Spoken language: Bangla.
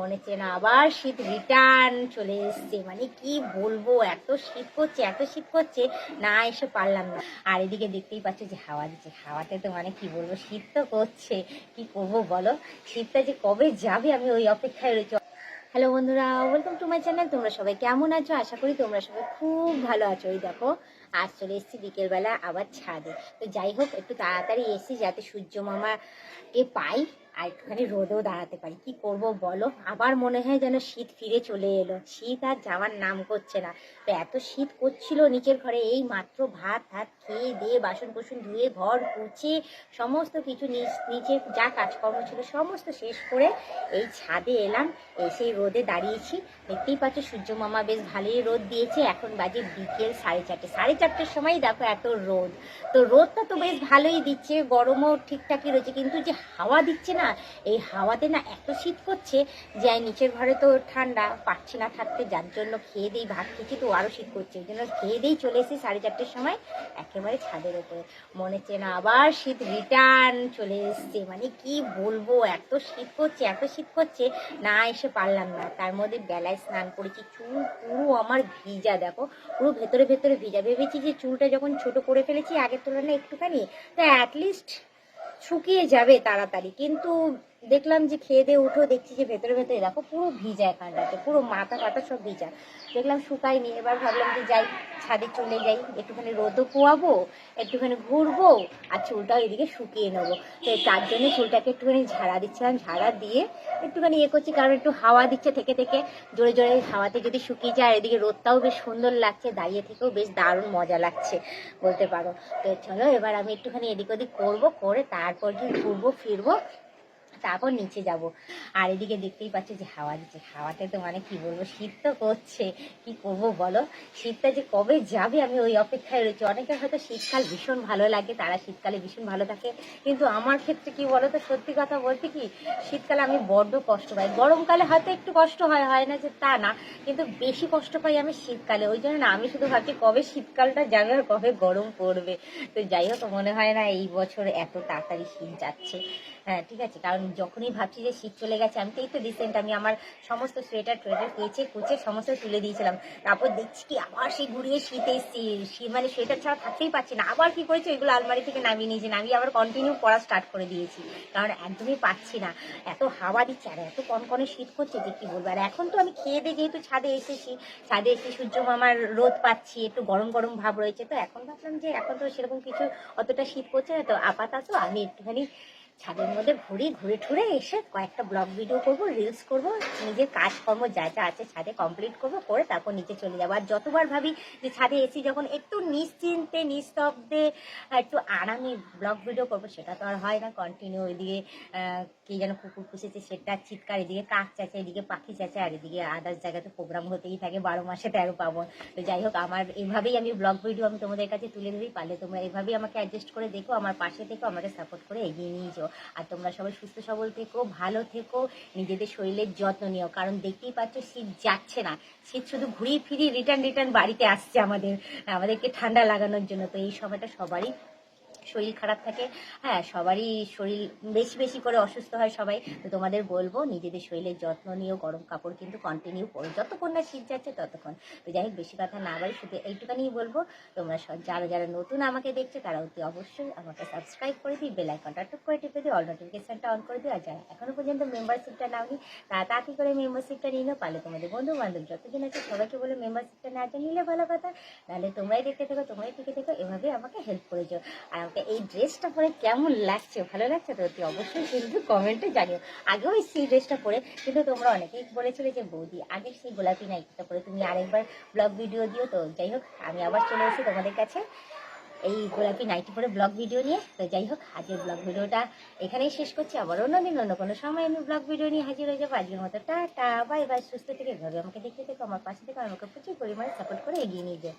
মনে হচ্ছে না আবার শীত রিটার্ন চলে এসছে। মানে কি বলব, এত শীত করছে, এত শীত করছে, না এসে পারলাম না। আর এদিকে দেখতেই পাচ্ছ যে হাওয়া দিচ্ছে। হাওয়াতে তো মানে কি বলব, শীত তো করছে। কি করব বলো? শীতটা যে কবে যাবে আমি ওই অপেক্ষায় রয়েছি। হ্যালো বন্ধুরা ওয়েলকাম টু মাই চ্যানেল তোমরা সবাই কেমন আছো? আশা করি তোমরা সবাই খুব ভালো আছো। ওই দেখো, আজ চলে এসেছি বিকেলবেলা আবার ছাদে। তো যাই হোক, একটু তাড়াতাড়ি এসেছি যাতে সূর্য মামা কে পাই। আর একটুখানি রোদেও দাঁড়াতে পারি। কি করব বলো? আবার মনে হয় যেন শীত ফিরে চলে এলো। শীত আর যাওয়ার নাম করছে না। তো এত শীত করছিল নিচের ঘরে। এই মাত্র ভাত ভাত খেয়ে দিয়ে বাসন কোসন ধুয়ে, ঘর পুছে সমস্ত কিছু নিচে যা কাজকর্ম ছিল সমস্ত শেষ করে এই ছাদে এলাম। এসেই রোদে দাঁড়িয়েছি। দেখতেই পাচ্ছ সূর্য মামা বেশ ভালোই রোদ দিয়েছে। এখন বাজে বিকেল সাড়ে চারটে। সাড়ে চারটের সময় দেখো এত রোদ। তো রোদটা তো বেশ ভালোই দিচ্ছে। গরমও ঠিকঠাকই রয়েছে। কিন্তু যে হাওয়া দিচ্ছে না এই হাওয়াতে না এত শীত করছে যে নিচের ঘরে তো ঠান্ডা পাচ্ছি না থাকতে, যার জন্য খেয়ে দিই ভাত খেয়েছি তো আরও শীত করছে ওই জন্য খেয়ে দিয়েই চলে এসেছি সাড়ে চারটের সময়, একেবারে ছাদের ওপরে মনে হচ্ছে না আবার শীত রিটার্ন চলে এসছে মানে কি বলব, এত শীত করছে এত শীত করছে না এসে পারলাম না। তার মধ্যে বেলায় স্নান করেছি, চুল পুরো আমার ভিজা, দেখো, পুরো ভেতরে ভেতরে ভিজা। ভেবেছি যে চুলটা যখন ছোট করে ফেলেছি, আগের তুলনায় একটুখানি, তা অ্যাটলিস্ট শুকিয়ে যাবে তাড়াতাড়ি। কিন্তু দেখলাম যে খেয়ে দিয়ে উঠো, দেখছি যে ভেতরে ভেতরে দেখো পুরো ভিজা এখানটাতে, পুরো মাথা ফাটা সব ভিজা। দেখলাম শুকাই শুকায়নি এবার ভাবলাম যে যাই, ছাদে চলে যাই, একটুখানি রোদও পোয়াবো, একটুখানি ঘুরবো, আর চুলটাও এদিকে শুকিয়ে নেব। তো তার জন্য চুলটাকে একটুখানি ঝাড়া দিচ্ছিলাম, ঝাড়া দিয়ে একটুখানি ইয়ে করছি, কারণ একটু হাওয়া দিচ্ছে থেকে থেকে, জোরে জোরে হাওয়াতে যদি শুকিয়ে যায়, আর এদিকে রোদটাও বেশ সুন্দর লাগছে, দাঁড়িয়ে থেকেও বেশ দারুণ মজা লাগছে, বলতে পারো। তো চলো, এবার আমি একটুখানি এদিক ওদিক করব, করে তারপর কি ঘুরবো, ফিরবো তারপর নিচে যাব। আর এদিকে দেখতেই পাচ্ছি যে হাওয়া দিচ্ছে। হাওয়াতে তো মানে কি বলব, শীত তো করছে। কি করব বলো? শীতটা যে কবে যাবে আমি ওই অপেক্ষায় রয়েছি। অনেকের হয়তো শীতকাল ভীষণ ভালো লাগে, তারা শীতকালে ভীষণ ভালো থাকে। কিন্তু আমার ক্ষেত্রে কি বলো তো সত্যি কথা বলতে কি, শীতকালে আমি বড্ড কষ্ট পাই। গরমকালে হয়তো একটু কষ্ট হয় হয় না যে তা না, কিন্তু বেশি কষ্ট পাই আমি শীতকালে। ওই জন্য না, আমি শুধু ভাবছি কবে শীতকালটা যাবে আর কবে গরম পড়বে। তো যাই হোক, মনে হয় না এই বছর এত তাড়াতাড়ি শীত যাচ্ছে। ঠিক আছে, কারণ যখনই ভাবছি যে শীত চলে গেছে, আমি তো এই তো রিসেন্ট আমি আমার সমস্ত সোয়েটার টোয়েটার কেচে কুচে সমস্ত তুলে দিয়েছিলাম। তারপর দেখছি কি আবার সেই ঘুরিয়ে শীত এসছি, শীত মানে সোয়েটার ছাড়া থাকতেই পারছি না। আবার কি করেছি? ওইগুলো আলমারি থেকে নামিয়ে নিয়েছি, নামিয়ে আবার কন্টিনিউ পড়া স্টার্ট করে দিয়েছি। কারণ একদমই পাচ্ছি না। এত হাওয়া দিচ্ছে, আর এত কনকনে শীত করছে যে কি বলব? আর এখন তো আমি খেয়ে দিয়ে যেহেতু ছাদে এসেছি, ছাদে এসে সূর্য মামার রোদ পাচ্ছি, একটু গরম গরম ভাব রয়েছে, তো এখন ভাবলাম যে এখন তো সেরকম কিছু অতটা শীত করছে না, তো আপাতত আমি একটুখানি ছাদের মধ্যে ঘুরি, ঘুরে ঠুরে এসে কয়েকটা ব্লগ ভিডিও করব রিলস করব, নিজের কাজকর্ম যা যা আছে ছাদে কমপ্লিট করব, করে তারপর নিচে চলে যাব। আর যতবার ভাবি যে ছাদে এসি যখন একটু নিশ্চিন্তে, নিস্তব্ধে, একটু আরামে ব্লগ ভিডিও করব, সেটা তো আর হয় না। কন্টিনিউ এদিকে কে যেন কুকুর পুষেছে, সেটা চিৎকার এদিকে, কাক চাচা এদিকে, পাখি চাচা, আর এদিকে আদার্স জায়গাতে প্রোগ্রাম হতেই থাকে, বারো মাসে তেরো পাবন। তো যাই হোক, আমার এভাবেই আমি ব্লগ ভিডিও আমি তোমাদের কাছে তুলে ধরি, পারলে তোমরা এভাবেই আমাকে অ্যাডজাস্ট করে দেখো, আমার পাশে থেকো, আমাকে সাপোর্ট করে এগিয়ে নিয়ে যাও। আর তোমরা সবাই সুস্থ, সবল থেকো, ভালো থেকো, নিজেদের শরীরের যত্ন নিও। কারণ দেখতেই পাচ্ছ, শীত যাচ্ছে না। শীত শুধু ঘুরিয়ে ফিরিয়ে রিটার্ন রিটার্ন বাড়িতে আসছে আমাদের, আমাদেরকে ঠান্ডা লাগানোর জন্য। তো এই সময়টা সবারই শরীর খারাপ থাকে। হ্যাঁ সবারই শরীর বেশি বেশি করে অসুস্থ হয় সবাই। তো তোমাদের বলব, নিজেদের শরীরের যত্ন নিও, গরম কাপড় কিন্তু কন্টিনিউ করো যতক্ষণ না শীত যাচ্ছে ততক্ষণ। তো যাই হোক, বেশি কথা না বাড়ি শুধু এইটুখানিই বলব, তোমরা যারা যারা নতুন আমাকে দেখছ, তারা অতি অবশ্যই আমাকে সাবস্ক্রাইব করে দিই বেল আইকনটা টুক করে টিপে দিই অল নোটিফিকেশনটা অন করে দিই আর যারা এখনও পর্যন্ত মেম্বারশিপটা নাওনি তারা তাড়াতাড়ি করে মেম্বারশিপটা নিয়ে নাও পারলে তোমাদের বন্ধু বান্ধব যতদিন আছে, সবাইকে বলে মেম্বারশিপটা না নিলে ভালো কথা। নাহলে তোমরাই দেখতে থাকো, তোমরাই টিকে থেকো, এভাবে আমাকে হেল্প করেছ আর আমাকে এই ড্রেসটা পরে কেমন লাগছে? ভালো লাগছে তো? অবশ্যই কিন্তু কমেন্টে জানিও। আগেও সেই ড্রেসটা পরে কিন্তু তোমরা অনেকেই বলেছিলে যে, বৌদি, আগে সেই গোলাপি নাইটিটা পরে তুমি আরেকবার ব্লগ ভিডিও দিও। তো যাই হোক, আমি আবার চলে এসেছি তোমাদের কাছে এই গোলাপি নাইটি পরে ব্লগ ভিডিও নিয়ে। তো যাই হোক, আজকের ব্লগ ভিডিওটা এখানেই শেষ করছি। আবার অন্যদিন অন্য কোনো সময় আমি ব্লগ ভিডিও নিয়ে হাজির হয়ে যাব। আজকের মতো টাটা বাই বাই সুস্থ থেকে ঘরে আমাকে দেখতে থেকো, আমার পাশে থেকে, আমাকে প্রচুর পরিমাণে সাপোর্ট করে এগিয়ে নিয়ে যাও।